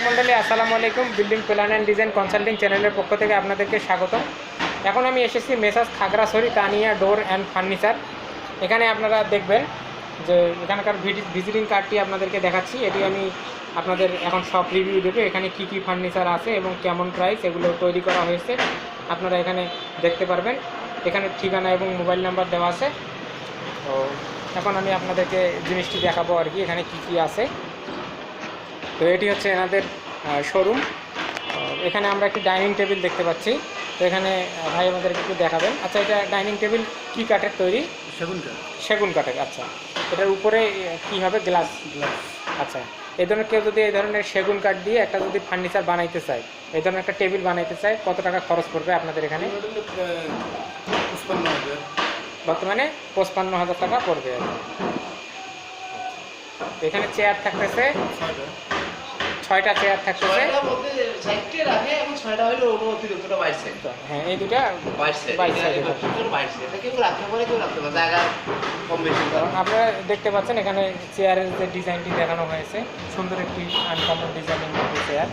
দর্শক মণ্ডলী আসসালামু আলাইকুম। Building plan and design consulting চ্যানেলের পক্ষ থেকে আপনাদেরকে স্বাগত এখন আমি এসেছি মেসাজ Khagrachari, Kania, door and furniture. এখানে আপনারা দেখবেন যে এখানকার ভিজিটিং কার্ডটি আপনাদেরকে দেখাচ্ছি। এটি আমি আপনাদের এখন সব রিভিউ দেবে, এখানে কি কি ফার্নিচার আছে এবং কেমন প্রাইস এগুলো তৈরি করা হয়েছে। আপনারা এখানে দেখতে পারবেন। এখানে ঠিকানা এবং মোবাইল নাম্বার দেওয়া আছে। তো এখন আমি আপনাদেরকে জিনিসটি দেখাবো আর কি, এখানে কি কি আছে। তো এটি হচ্ছে এনাদের শোরুম এখানে আমরা একটি ডাইনিং টেবিল দেখতে পাচ্ছি। তো এখানে ভাই আমাদেরকে একটু দেখাবেন। আচ্ছা এটা ডাইনিং টেবিল কি কাঠের তৈরি? সেগুন কাঠ। সেগুন কাঠের আচ্ছা। এটার উপরে কি হবে? গ্লাস গ্লাস আচ্ছা। এই ধরনের কেউ যদি এই ধরনের সেগুন কাঠ দিয়ে একটা যদি ফার্নিচার বানাইতে চায় এই ধরনের একটা টেবিল বানাইতে চায় কত টাকা খরচ পড়বে আপনাদের এখানে? বর্তমানে পঁচপান্ন হাজার টাকা পড়বে। কি। এখানে চেয়ার থাকতেছে ছয়টা চেয়ার থাকতেছে। হ্যাঁ এই দুটা। আপনারা দেখতে পাচ্ছেন এখানে চেয়ারের যে ডিজাইনটি দেখানো হয়েছে সুন্দর একটি আনকমন ডিজাইনের মধ্যে চেয়ার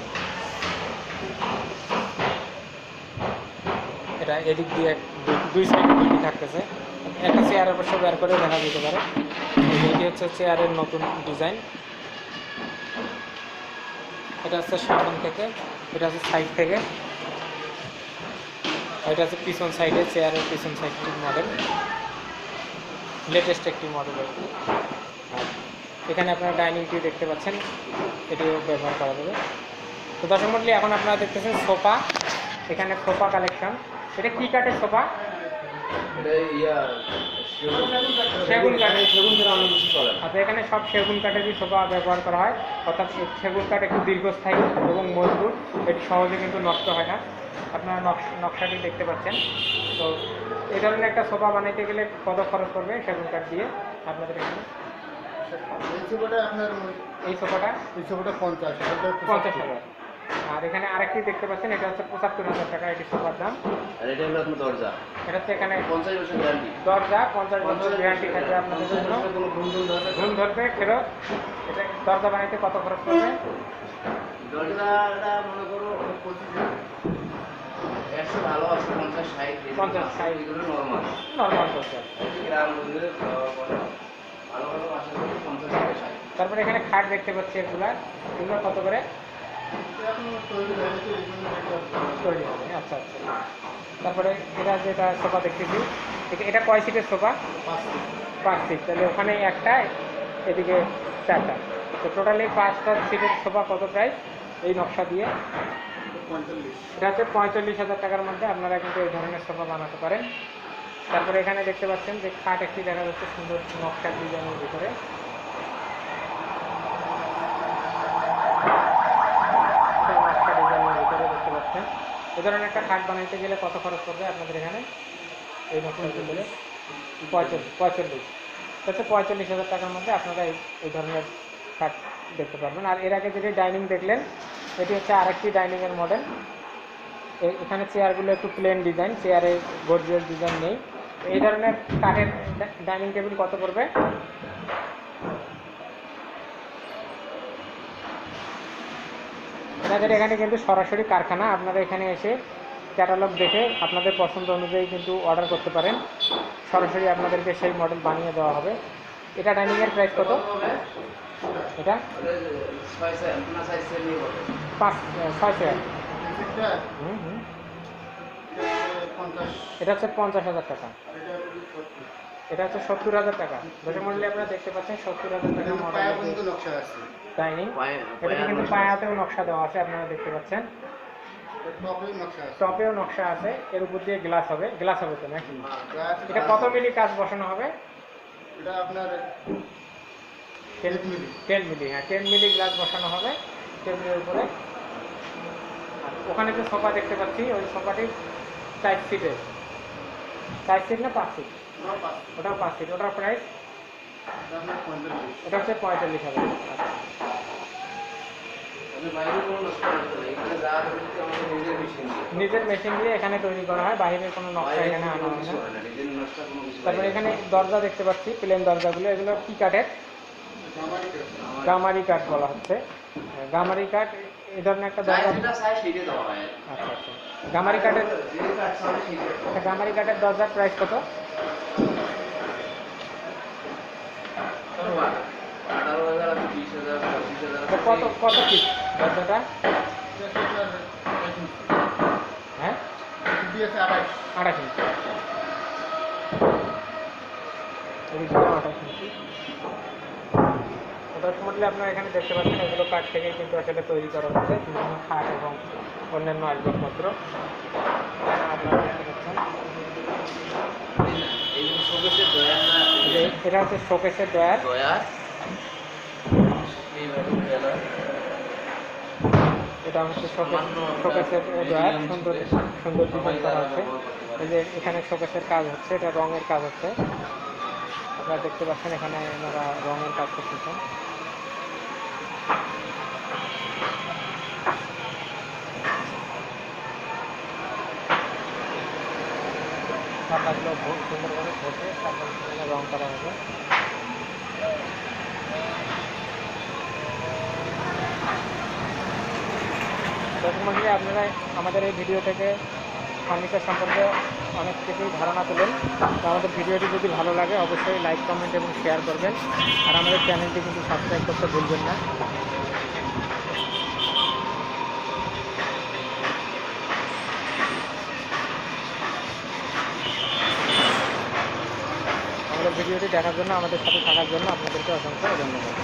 এটা এদিক দিয়ে দুই- দুই সাইডে দুইটি থাকতেছে। একটা চেয়ার অবশ্য বের করে দেখা যেতে পারে। এটি হচ্ছে চেয়ারের নতুন ডিজাইন এটা হচ্ছে সামন থেকে, এটা হচ্ছে সাইড থেকে। এটা হচ্ছে পিছন সাইডে চেয়ারের পিছন সাইডটির মডেল লেটেস্ট একটি মডেল এখানে আপনারা ডাইনিংটি দেখতে পাচ্ছেন, এটিও ব্যবহার করা যাবে। তো দর্শক মন্ডলী, এখন আপনারা দেখতেছেন সোফা, এখানে সোফা কালেকশন এটা কি কাঠের সোফা? সেগুন কাঠের সেগুন যেটা অনেক বেশি চলে আচ্ছা এখানে সব সেগুন কাঠেরই সোফা ব্যবহার করা হয় অর্থাৎ এই সেগুন কাঠ একটু দীর্ঘস্থায়ী এবং মজবুত এটি সহজে কিন্তু নষ্ট হয় না। আপনারা নকশ- নকশাটি দেখতে পাচ্ছেন। তো এই ধরনের একটা সোফা বানাইতে গেলে কত খরচ পড়বে সেগুন কাঠ দিয়ে? আপনাদের এখানে? এই ছবিটা আপনার এই সোফাটা এই ছবিটা পঞ্চাশ পঞ্চাশ হাজার। আর এখানে আরেকটি দেখতে পাচ্ছেন এটা হচ্ছে পঁচাত্তর হাজার টাকা এটি সোফার দাম। আর এটা হলো আপনার দরজা। এটা হচ্ছে এখানে পঞ্চাশ বছর গ্যারান্টি দরজা পঞ্চাশ বছর গ্যারান্টি থাকবে আপনাদের জন্য। ঘুম ধরবে? ফেরত। এটা দরজা বানাইতে কত খরচ পড়বে? দরজাটা মনে করো একশো ভালো আছে পঞ্চাশ ষাট পঞ্চাশ, ষাট। এগুলো নর্মাল নর্মাল দরজা। গ্রাম ভালো ভালো আশা করি পঞ্চাশ তারপরে এখানে খাট দেখতে পাচ্ছি এগুলা। এগুলো কত করে? তৈরি হবে আচ্ছা আচ্ছা। তারপরে এটা যেটা সোফা দেখতেছি এটা- কয় সিটের সোফা? পাঁচ সিট তাহলে ওখানে একটা এদিকে চারটা। তো টোটালি পাঁচটা সিটের সোফা কত প্রাইস এই নকশা দিয়ে। এটা হচ্ছে পঁয়তাল্লিশ হাজার টাকার মধ্যে আপনারা কিন্তু এই ধরনের সোফা বানাতে পারেন। তারপরে এখানে দেখতে পাচ্ছেন যে খাট একটি দেখা যাচ্ছে সুন্দর নকশার ডিজাইনের ভিতরে সেই নকশা ডিজাইনের ভিতরে দেখতে পাচ্ছেন এ ধরনের একটা খাট বানাইতে গেলে কত খরচ পড়বে আপনাদের এখানে? এই নকশার ভিতরে? পঁয়তাল্লিশ পঁয়তাল্লিশ। পঁয়তাল্লিশ হাজার টাকার মধ্যে আপনারা এই এই ধরনের খাট দেখতে পারবেন। আর এর আগে যেটি ডাইনিং দেখলেন এটি হচ্ছে আরেকটি ডাইনিংয়ের মডেল। এখানে চেয়ারগুলো একটু প্লেন ডিজাইন চেয়ারে গর্জিয়াস ডিজাইন নেই। এই ধরনের কাঠের ডাইনিং টেবিল কত পড়বে? আপনাদের এখানে কিন্তু সরাসরি কারখানা, আপনারা এখানে এসে ক্যাটালগ দেখে আপনাদের পছন্দ অনুযায়ী কিন্তু অর্ডার করতে পারেন। সরাসরি আপনাদেরকে সেই মডেল বানিয়ে দেওয়া হবে। এটা ডাইনিংয়ের প্রাইস কত? এটা? পাঁচ এটা হচ্ছে পঞ্চাশ হাজার টাকা। এটা হচ্ছে সত্তর হাজার টাকা। দর্শক মন্ডলী আপনারা দেখতে পাচ্ছেন সত্তর হাজার টাকা মডেল পর্যন্ত নকশা আছে। ডাইনিং পায়ে- এটা কিন্তু নকশা। পায়াতেও নকশা দেওয়া আছে আপনারা দেখতে পাচ্ছেন। টপে নকশা আছে। টপেও নকশা আছে এর উপর দিয়ে গ্লাস হবে। গ্লাস হবে তো নাকি? এটা কত মিলি কাজ বসানো হবে? এটা আপনার টেন মিলি। টেন মিলি হ্যাঁ টেন মিলি গ্লাস বসানো হবে টেবিলের উপরে। আর ওখানে যে সোফা দেখতে পাচ্ছি ওই সোফাটি চার সিটের চার সিট না পাঁচ সিট ওটাও পাঁচ সিট ওটার প্রাইস এটা হচ্ছে পঁয়তাল্লিশ হাজার। নিজের মেশিন দিয়ে এখানে তৈরি করা হয় বাইরের কোনো নকশা এখানে আনা হয় না। তারপরে এখানে দরজা দেখতে পাচ্ছি প্লেন দরজাগুলো। এগুলো কি কাঠের? গামারি কাঠ বলা হচ্ছে। গামারি কাঠ এই ধরনের একটা দরজা আচ্ছা আচ্ছা। গামারি কাঠের একটা গামারি কাঠের দরজার প্রাইস কত? কত কত ফিট দরজাটা? হ্যাঁ? আঠাশ ইঞ্চি। আঠাশ ইঞ্চি। মোটামুটি আপনারা এখানে দেখতে পাচ্ছেন এগুলো কাঠ থেকেই কিন্তু আসলে তৈরি করা হচ্ছে। বিভিন্ন খাট এবং অন্যান্য আসবাবপত্র। আপনারা এটা হচ্ছে শোকেসের ডয়ার এটা হচ্ছে শোকেস শোকেসের ডয়ার সুন্দর সুন্দর ডিজাইন করা হচ্ছে। এই যে এখানে শোকেসের কাজ হচ্ছে, এটা রঙের কাজ হচ্ছে। আপনারা দেখতে পাচ্ছেন এখানে ওনারা রঙের কাজ করতেছেন। সুন্দরভাবে ভোটে তারপর সেখানে রং করা হবে। মন্ডলী, আপনারা আমাদের এই ভিডিও থেকে ফার্নিচার সম্পর্কে অনেক কিছুই ধারণা পেলেন। তো আমাদের ভিডিওটি যদি ভালো লাগে, অবশ্যই লাইক, কমেন্ট এবং শেয়ার করবেন। আর আমাদের চ্যানেলটি কিন্তু সাবস্ক্রাইব করতে ভুলবেন না আমাদের দেখার জন্য আমাদের সাথে থাকার জন্য আপনাদেরকে অসংখ্য ধন্যবাদ।